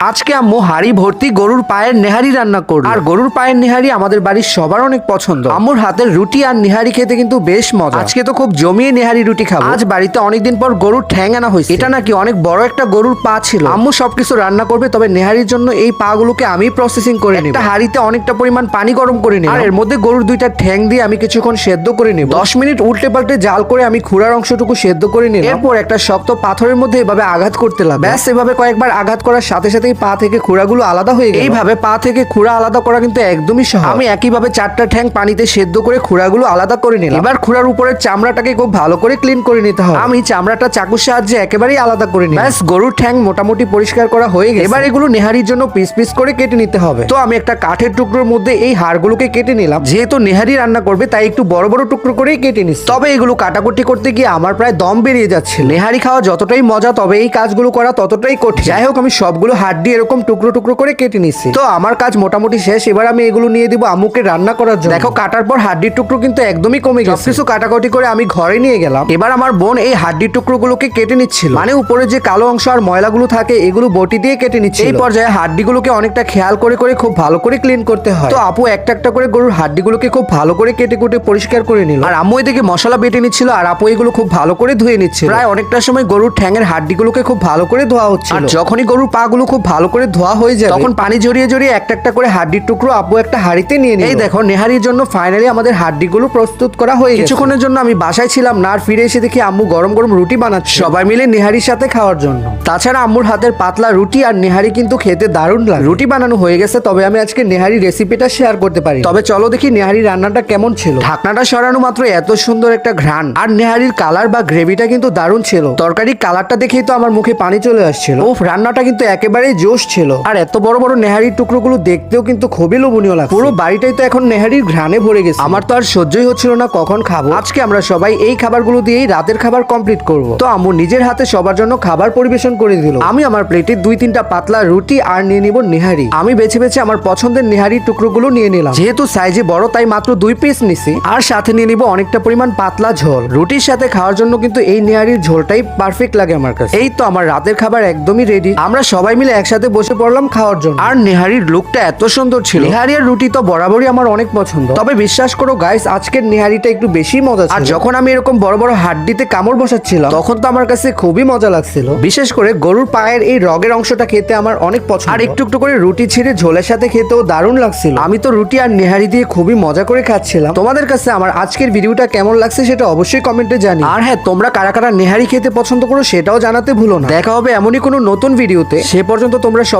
আজকে আম্মু হাড়ি ভর্তি গরুর পায়ের নেহারি রান্না করল। আর গরুর পায়ের নেহারি আমাদের বাড়ির সবার অনেক পছন্দ। আম্মুর হাতের রুটি আর নেহারি খেতে কিন্তু বেশ মজা। আজকে তো খুব জমিয়ে নেহারি রুটি খাব। আজ বাড়িতে অনেকদিন পর গরুর ঠ্যাং আনা হয়েছে। এটা নাকি অনেক বড় একটা গরুর পা ছিল। আম্মু সবকিছু রান্না করবে তবে নেহারির জন্য এই পা গুলোকে আমি প্রসেসিং করে নিব। হাড়িতে অনেকটা পরিমাণ পানি গরম করে নিব আর এর মধ্যে গরুর দুইটা ঠ্যাং দিয়ে আমি কিছুক্ষণ সেদ্ধ করে নিব। দশ মিনিট উল্টে পাল্টে জাল করে আমি খুঁড়ার অংশটুকু সেদ্ধ করে নিলাম। এরপর একটা শক্ত পাথরের মধ্যে এভাবে আঘাত করতে লাগবে। ব্যাস এভাবে কয়েকবার আঘাত করার সাথে সাথে সাথেই পা থেকে খুঁড়াগুলো আলাদা হয়ে গেল। এইভাবে পা থেকে খুঁড়া আলাদা করা কিন্তু একদমই সহজ। আমি একইভাবে চারটা ঠ্যাং পানিতে সেদ্ধ করে খুঁড়াগুলো আলাদা করে নিলাম। এবার খুঁড়ার উপরের চামড়াটাকে খুব ভালো করে ক্লিন করে নিতে হবে। আমি চামড়াটা চাকুর সাহায্যে একেবারেই আলাদা করে নিই ব্যাস গরুর ঠ্যাং মোটামুটি পরিষ্কার করা হয়ে গেছে। এবার এগুলো নেহারির জন্য পিস পিস করে কেটে নিতে হবে। তো আমি একটা কাঠের টুকরোর মধ্যে এই হাড়গুলোকে কেটে নিলাম। যেহেতু নেহারি রান্না করবে তাই একটু বড় বড় টুকরো করেই কেটে নিস তবে এগুলো কাটাকুটি করতে গিয়ে আমার প্রায় দম বেরিয়ে যাচ্ছে নেহারি খাওয়া যতটাই মজা তবে এই কাজগুলো করা ততটাই কঠিন। যাই হোক আমি সবগুলো হাড্ডি এরকম টুকরো টুকরো করে কেটে নিচ্ছি। তো আমার কাজ মোটামুটি শেষ এবার আমি এগুলো নিয়ে দিব আম্মুকে রান্না করার জন্য। দেখো কাটার পর হাড্ডির টুকরো কিন্তু একদমই কমে গেছে। কিছু কাটাকাটি করে আমি ঘরে নিয়ে গেলাম। এবার আমার বোন এই হাড্ডির টুকরোগুলোকে কেটে নিচ্ছিল। মানে উপরে যে কালো অংশ আর ময়লাগুলো থাকে এগুলো বটি দিয়ে কেটে নিচ্ছে এই পর্যায়ে হাড্ডিগুলোকে অনেকটা খেয়াল করে করে খুব ভালো করে ক্লিন করতে হয়। তো আপু একটা একটা করে গরুর হাড্ডিগুলোকে খুব ভালো করে কেটে কুটে পরিষ্কার করে নিল। আর আম্মু এদিকে মশলা বেটে নিচ্ছিল আর আপু এগুলো খুব ভালো করে ধুয়ে নিচ্ছে প্রায় অনেকটা সময় গরুর ঠ্যাঙের হাড্ডিগুলোকে খুব ভালো করে ধোয়া হচ্ছে আর যখনই গরুর পা গুলো খুব ভালো করে ধোয়া হয়ে যায় তখন পানি জড়িয়ে জড়িয়ে একটা একটা করে হাড্ডির টুকরো আপু একটা হাড়িতে নিয়ে নিই এই দেখো নেহারির জন্য ফাইনালি আমাদের হাড্ডিগুলো প্রস্তুত করা হয়ে কিছুক্ষণের জন্য আমি বাসায় ছিলাম না আর ফিরে এসে দেখি আম্মু গরম গরম রুটি বানাচ্ছে। সবাই মিলে নেহারির সাথে খাওয়ার জন্য। তাছাড়া আম্মুর হাতের পাতলা রুটি আর নেহারি কিন্তু খেতে দারুণ লাগে। রুটি বানানো হয়ে গেছে তবে আমি আজকে নেহারি রেসিপিটা শেয়ার করতে পারি তবে চলো দেখি নেহারি রান্নাটা কেমন ছিল। ঢাকনাটা সরানো মাত্র এত সুন্দর একটা ঘ্রাণ। আর নেহারির কালার বা গ্রেভিটা কিন্তু দারুণ ছিল। তরকারির কালারটা দেখেই তো আমার মুখে পানি চলে আসছিল। ও রান্নাটা কিন্তু একেবারেই জোশ ছিল। আর এত বড় বড় নেহারির টুকরোগুলো দেখতেও কিন্তু খুবই লোভনীয় লাগে পুরো বাড়িটাই তো এখন নেহারির ঘ্রাণে ভরে গেছে। আমার তো আর সহ্যই হচ্ছিল না কখন খাব। আজকে আমরা সবাই এই খাবারগুলো দিয়েই রাতের খাবার কমপ্লিট করব। তো আম্মু নিজের হাতে সবার জন্য খাবার পরিবেশন করে দিল। আমি আমার প্লেটে দুই তিনটা পাতলা রুটি আর নিয়ে নিব নেহারি। আমি বেছে বেছে আমার পছন্দের নেহারি টুকরোগুলো নিয়ে নিলাম। যেহেতু সাইজে বড়, তাই মাত্র দুই পিস নিছি। আর সাথে নিয়ে নিব অনেকটা পরিমাণ পাতলা ঝোল। রুটির সাথে খাওয়ার জন্য কিন্তু এই নেহারির ঝোলটাই পারফেক্ট লাগে আমার কাছে। এই তো আমার রাতের খাবার একদমই রেডি আমরা সবাই মিলে একসাথে বসে পড়লাম খাওয়ার জন্য। আর নেহারির লুকটা এত সুন্দর ছিল। নেহারি আর রুটি তো বরাবরই আমার অনেক পছন্দ। তবে বিশ্বাস করো গাইস আজকের নেহারিটা একটু বেশি মজা আর যখন আমি এরকম বড় বড় হাড্ডিতে কামড় বসাচ্ছিলাম তখন তো আমার কাছে খুবই মজা লাগছিল। বিশেষ করে গরুর পায়ের এই রগের অংশটা খেতে আমার অনেক পছন্দ। আর একটু একটু করে রুটি ছিঁড়ে ঝোলের সাথে খেতেও দারুণ লাগছিল। আমি তো রুটি আর নেহারি দিয়ে খুবই মজা করে খাচ্ছিলাম। তোমাদের কাছে আমার আজকের ভিডিওটা কেমন লাগছে সেটা অবশ্যই কমেন্টে জানি। আর হ্যাঁ তোমরা কারা কারা নেহারি খেতে পছন্দ করো সেটাও জানাতে ভুলো না। দেখা হবে এমনই কোনো নতুন ভিডিওতে। সে পর্যন্ত তোমরা সব